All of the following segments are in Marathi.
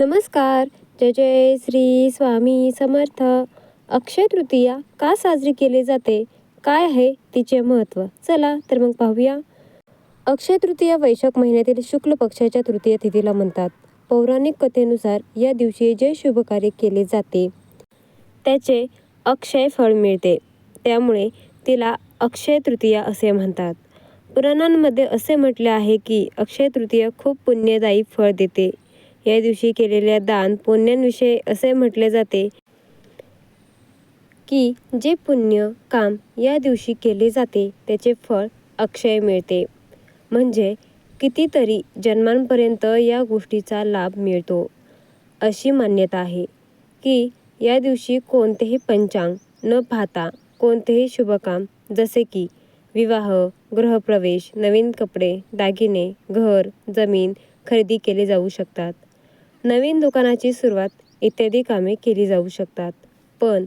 नमस्कार. जय जय श्री स्वामी समर्थ. अक्षय तृतीया का साजरी केली जाते? काय आहे तिचे महत्त्व चला तर मग पाहूया. अक्षय तृतीया वैशाख महिन्यातील शुक्ल पक्षाच्या तृतीय तिथीला म्हणतात. पौराणिक कथेनुसार या दिवशी जे शुभ कार्य केले जाते त्याचे अक्षय फळ मिळते. त्यामुळे तिला अक्षय तृतीया असे म्हणतात. पुराणांमध्ये असे म्हटले आहे की अक्षय तृतीया खूप पुण्यदायी फळ देते. या दिवशी केलेल्या दान पुण्यांविषयी असे म्हटले जाते की जे पुण्य काम या दिवशी केले जाते त्याचे फळ अक्षय मिळते. म्हणजे कितीतरी जन्मांपर्यंत या गोष्टीचा लाभ मिळतो. अशी मान्यता आहे की या दिवशी कोणतेही पंचांग न पाहता कोणतेही शुभकाम जसे की विवाह गृहप्रवेश नवीन कपडे दागिने घर जमीन खरेदी केले जाऊ शकतात. नवीन दुकानाची सुरुवात इत्यादी कामे केली जाऊ शकतात. पण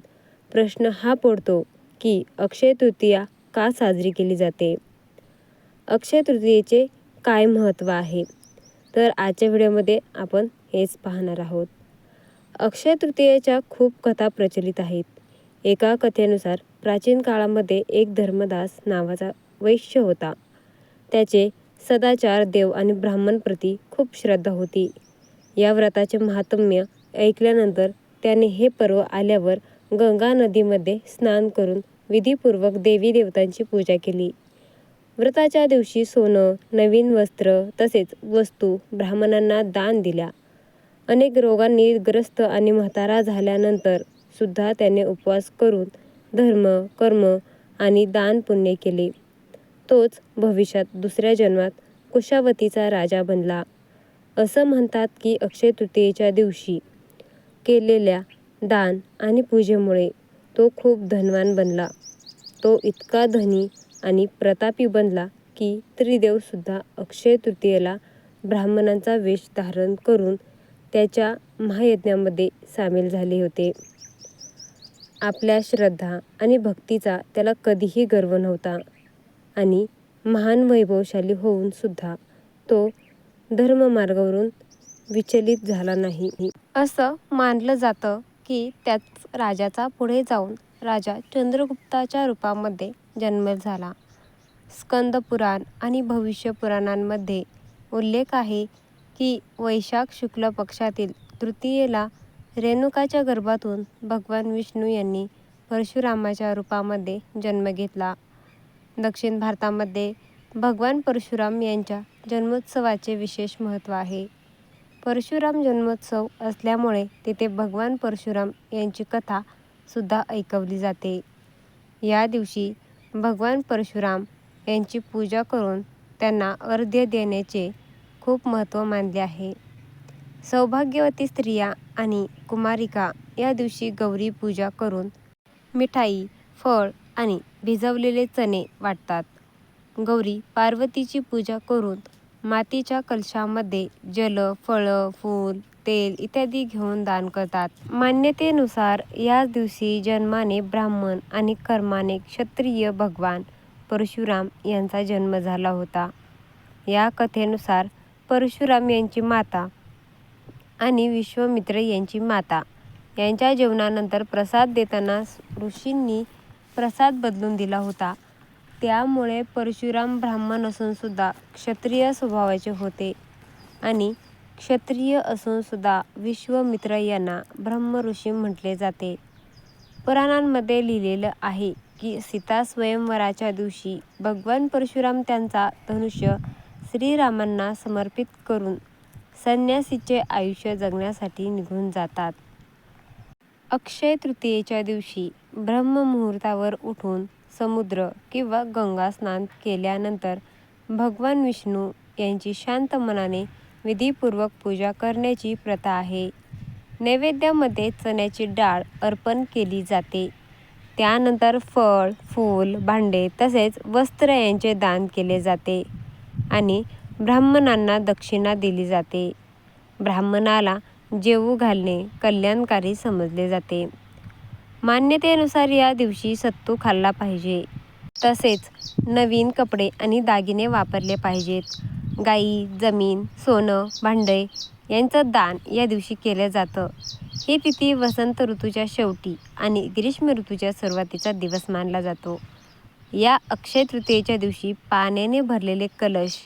प्रश्न हा पडतो की अक्षय तृतीया का साजरी केली जाते? अक्षय तृतीयेचे काय महत्त्व आहे? तर आजच्या व्हिडिओमध्ये आपण हेच पाहणार आहोत. अक्षय तृतीयेच्या खूप कथा प्रचलित आहेत. एका कथेनुसार प्राचीन काळामध्ये एक धर्मदास नावाचा वैश्य होता. त्याचे सदाचार देव आणि ब्राह्मणप्रती खूप श्रद्धा होती. या व्रताचे महात्म्य ऐकल्यानंतर त्याने हे पर्व आल्यावर गंगा नदीमध्ये स्नान करून विधीपूर्वक देवी देवतांची पूजा केली. व्रताच्या दिवशी सोनं नवीन वस्त्र तसेच वस्तू ब्राह्मणांना दान दिल्या. अनेक रोगांनी ग्रस्त आणि म्हातारा झाल्यानंतर सुद्धा त्याने उपवास करून धर्म कर्म आणि दान पुण्य केले. तोच भविष्यात दुसऱ्या जन्मात कुशावतीचा राजा बनला. असं म्हणतात की अक्षय तृतीयेच्या दिवशी केलेल्या दान आणि पूजेमुळे तो खूप धनवान बनला. तो इतका धनी आणि प्रतापी बनला की त्रिदेवसुद्धा अक्षय तृतीयेला ब्राह्मणांचा वेश धारण करून त्याच्या महायज्ञामध्ये सामील झाले होते. आपल्या श्रद्धा आणि भक्तीचा त्याला कधीही गर्व नव्हता आणि महान वैभवशाली होऊन सुद्धा तो धर्ममार्गावरून विचलित झाला नाही. असं मानलं जातं की त्याच राजाचा पुढे जाऊन राजा चंद्रगुप्ताच्या रूपामध्ये जन्म झाला. स्कंद पुराण आणि भविष्य पुराणांमध्ये उल्लेख आहे की वैशाख शुक्ल पक्षातील तृतीयेला रेणुकाच्या गर्भातून भगवान विष्णू यांनी परशुरामाच्या रूपामध्ये जन्म घेतला. दक्षिण भारतामध्ये भगवान परशुराम यांच्या जन्मोत्सवाचे विशेष महत्त्व आहे. परशुराम जन्मोत्सव असल्यामुळे तिथे भगवान परशुराम यांची कथा सुद्धा ऐकवली जाते. या दिवशी भगवान परशुराम यांची पूजा करून त्यांना अर्ध्य देण्याचे खूप महत्त्व मानले आहे. सौभाग्यवती स्त्रिया आणि कुमारिका या दिवशी गौरी पूजा करून मिठाई फळ आणि भिजवलेले चणे वाटतात. गौरी पार्वतीची पूजा करून मातीच्या कलशामध्ये जल फळं फूल तेल इत्यादी घेऊन दान करतात. मान्यतेनुसार याच दिवशी जन्माने ब्राह्मण आणि कर्माने क्षत्रिय भगवान परशुराम यांचा जन्म झाला होता. या कथेनुसार परशुराम यांची माता आणि विश्वमित्र यांची माता यांच्या जेवणानंतर प्रसाद देताना ऋषींनी प्रसाद बदलून दिला होता. त्यामुळे परशुराम ब्राह्मण असूनसुद्धा क्षत्रिय स्वभावाचे होते. आणि क्षत्रिय असूनसुद्धा विश्वमित्र यांना ब्रह्मऋषी म्हटले जाते. पुराणांमध्ये लिहिलेलं आहे की सीता स्वयंवराच्या दिवशी भगवान परशुराम त्यांचा धनुष्य श्रीरामांना समर्पित करून संन्यासीचे आयुष्य जगण्यासाठी निघून जातात. अक्षय तृतीयेच्या दिवशी ब्रह्ममुहूर्तावर उठून समुद्र किंवा गंगा स्नान केल्यानंतर भगवान विष्णू यांची शांत मनाने विधीपूर्वक पूजा करण्याची प्रथा आहे. नैवेद्यामध्ये चण्याची डाळ अर्पण केली जाते. त्यानंतर फळ फूल भांडे तसेच वस्त्र यांचे दान केले जाते आणि ब्राह्मणांना दक्षिणा दिली जाते. ब्राह्मणाला जेवू घालणे कल्याणकारी समजले जाते. मान्यतेनुसार या दिवशी सत्तू खाल्ला पाहिजे. तसेच नवीन कपडे आणि दागिने वापरले पाहिजेत. गाई जमीन सोनं भांडे यांचं दान या दिवशी केलं जातं. ही तिथी वसंत ऋतूच्या शेवटी आणि ग्रीष्म ऋतूच्या सुरुवातीचा दिवस मानला जातो. या अक्षय तृतीयेच्या दिवशी पाण्याने भरलेले कलश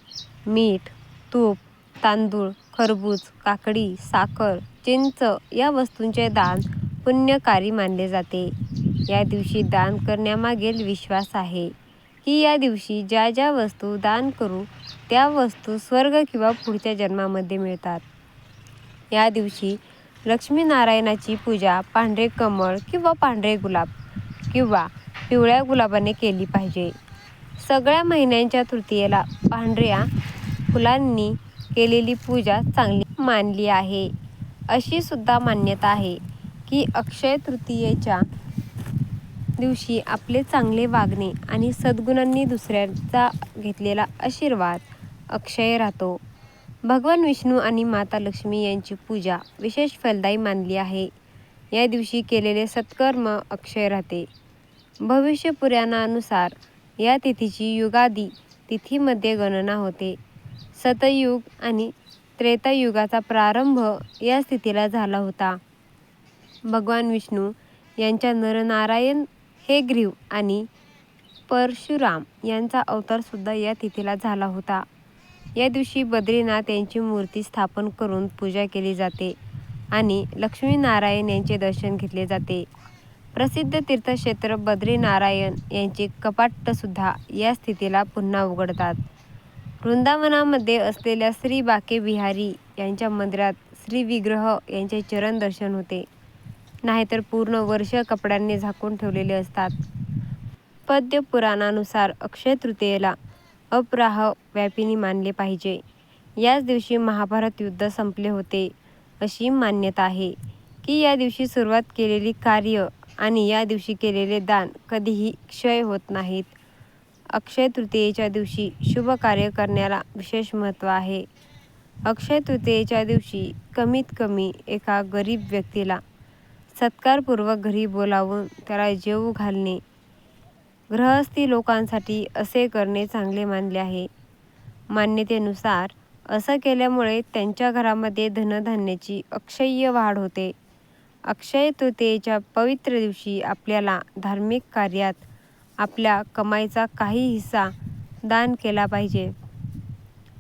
मीठ तूप तांदूळ खरबूज काकडी साखर चिंच या वस्तूंचे दान पुण्यकारी मानले जाते. या दिवशी दान करण्यामागील विश्वास आहे की या दिवशी ज्या ज्या वस्तू दान करू त्या वस्तू स्वर्ग किंवा पुढच्या जन्मामध्ये मिळतात. या दिवशी लक्ष्मीनारायणाची पूजा पांढरे कमळ किंवा पांढरे गुलाब किंवा पिवळ्या गुलाबाने केली पाहिजे. सगळ्या महिन्यांच्या तृतीयेला पांढऱ्या फुलांनी केलेली पूजा चांगली मानली आहे अशी सुद्धा मान्यता आहे. की अक्षय तृतीयेच्या दिवशी आपले चांगले वागणे आणि सद्गुणांनी दुसऱ्यांचा घेतलेला आशीर्वाद अक्षय राहतो. भगवान विष्णू आणि माता लक्ष्मी यांची पूजा विशेष फलदायी मानली आहे. या दिवशी केलेले सत्कर्म अक्षय राहते. भविष्य पुराणानुसार या तिथीची युगादी तिथीमध्ये गणना होते. सतयुग आणि त्रेतायुगाचा प्रारंभ या स्थितीला झाला होता. भगवान विष्णू यांच्या नरनारायण हे ग्रीव आणि परशुराम यांचा अवतारसुद्धा या तिथीला झाला होता. या दिवशी बद्रीनाथ यांची मूर्ती स्थापन करून पूजा केली जाते आणि लक्ष्मीनारायण यांचे दर्शन घेतले जाते. प्रसिद्ध तीर्थक्षेत्र बद्रीनारायण यांचे कपाटसुद्धा या स्थितीला पुन्हा उघडतात. वृंदावनामध्ये असलेल्या श्री बाके बिहारी यांच्या मंदिरात श्री विग्रह यांचे चरण दर्शन होते. नाहीतर पूर्ण वर्ष कपड्यांनी झाकून ठेवलेले असतात. पद्य पुराणानुसार अक्षय तृतीयेला अपराह व्यापिनी मानले पाहिजे. याच दिवशी महाभारत युद्ध संपले होते अशी मान्यता आहे की या दिवशी सुरुवात केलेली कार्य आणि या दिवशी केलेले दान कधीही क्षय होत नाहीत. अक्षय तृतीयेच्या दिवशी शुभ कार्य करण्याला विशेष महत्त्व आहे. अक्षय तृतीयेच्या दिवशी कमीत कमी एका गरीब व्यक्तीला सत्कारपूर्वक घरी बोलावून त्याला जेवू घालणे. गृहस्थी लोकांसाठी असे करणे चांगले मानले आहे. मान्यतेनुसार असं केल्यामुळे त्यांच्या घरामध्ये धनधान्याची अक्षय्य वाढ होते. अक्षय तृतीयेच्या पवित्र दिवशी आपल्याला धार्मिक कार्यात आपल्या कमाईचा काही हिस्सा दान केला पाहिजे.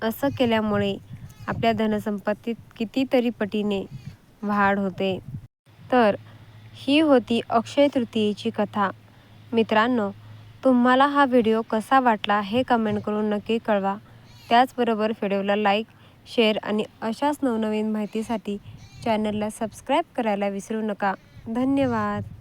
असं केल्यामुळे आपल्या धनसंपत्तीत कितीतरी पटीने वाढ होते. तर ही होती अक्षय तृतीयेची कथा. मित्रांनो तुम्हाला हा व्हिडिओ कसा वाटला हे कमेंट करून नक्की कळवा. त्याचबरोबर व्हिडिओला लाईक शेअर आणि अशाच नवनवीन माहितीसाठी चॅनलला सबस्क्राईब करायला विसरू नका. धन्यवाद.